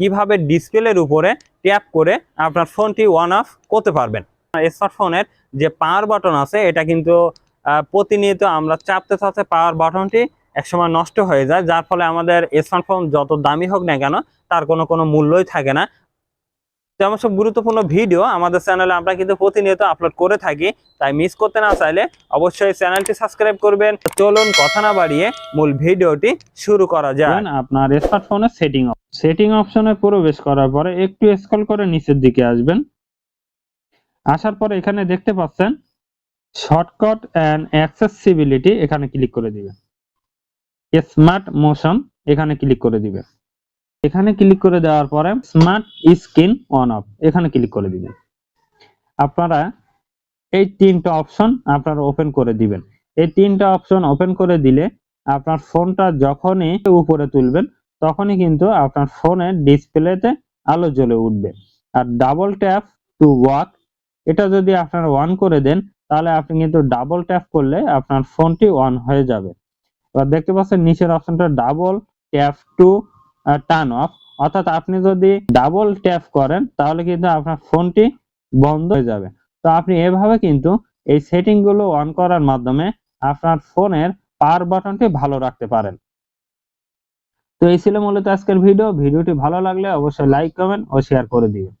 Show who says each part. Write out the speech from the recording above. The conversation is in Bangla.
Speaker 1: কীভাবে ডিসপ্লের উপরে ট্যাপ করে আপনার ফোনটি ওয়ান অফ করতে পারবেন। স্মার্টফোনের যে পাওয়ার বাটন আছে, এটা কিন্তু প্রতিনিয়ত আমরা চাপতে চাপতে পাওয়ার বাটনটি একসময় নষ্ট হয়ে যায়। যার ফলে আমাদের স্মার্টফোন যত দামি হোক না কেন, তার কোনো কোনো মূল্যই থাকে না। তেমন সব গুরুত্বপূর্ণ ভিডিও আমাদের চ্যানেলে আমরা কিন্তু প্রতিনিয়ত আপলোড করে থাকি, তাই মিস করতে না চাইলে অবশ্যই চ্যানেলটি সাবস্ক্রাইব করবেন। চলুন কথা না বাড়িয়ে মূল ভিডিওটি শুরু করা যায়
Speaker 2: আপনার স্মার্টফোনের সেটিং সেটিং অপশনে প্রবেশ করার পরে একটু স্ক্রল করে নিচের দিকে আসবেন। আসার পরে এখানে দেখতে পাচ্ছেন শর্টকাট অ্যান্ড অ্যাক্সেসিবিলিটি এখানে ক্লিক করে দিবেন। স্মার্ট মোশন এখানে ক্লিক করে দিবেন। এখানে ক্লিক করে দেওয়ার পরে স্মার্ট স্ক্রিন অন অফ এখানে ক্লিক করে দিবেন। আপনারা এই তিনটা অপশন আপনারা ওপেন করে দিবেন। এই তিনটা অপশন ওপেন করে দিলে আপনার ফোনটা যখনই উপরে তুলবেন, তখনই কিন্তু আপনার ফোনের ডিসপ্লেতে আলো জ্বলে উঠবে। আর ডাবল ট্যাপ টু ওয়াক এটা যদি আপনারা অন করে দেন, তাহলে আপনি কিন্তু ডাবল ট্যাপ করলে আপনার ফোনটি অন হয়ে যাবে। এবার দেখতে পাচ্ছেন নিচের অপশনটা double tap to turn off অর্থাৎ আপনি যদি ডাবল ট্যাপ করেন, তাহলে কিন্তু আপনার ফোনটি বন্ধ হয়ে যাবে। তো আপনি এভাবে কিন্তু এই সেটিংগুলো অন করার মাধ্যমে আপনার ফোনের পাওয়ার বাটনটি ভালো রাখতে পারেন। তো এই ছিল মূলত আজকের ভিডিও ভিডিওটি ভালো লাগলে অবশ্যই লাইক কমেন্ট ও শেয়ার করে দিবেন।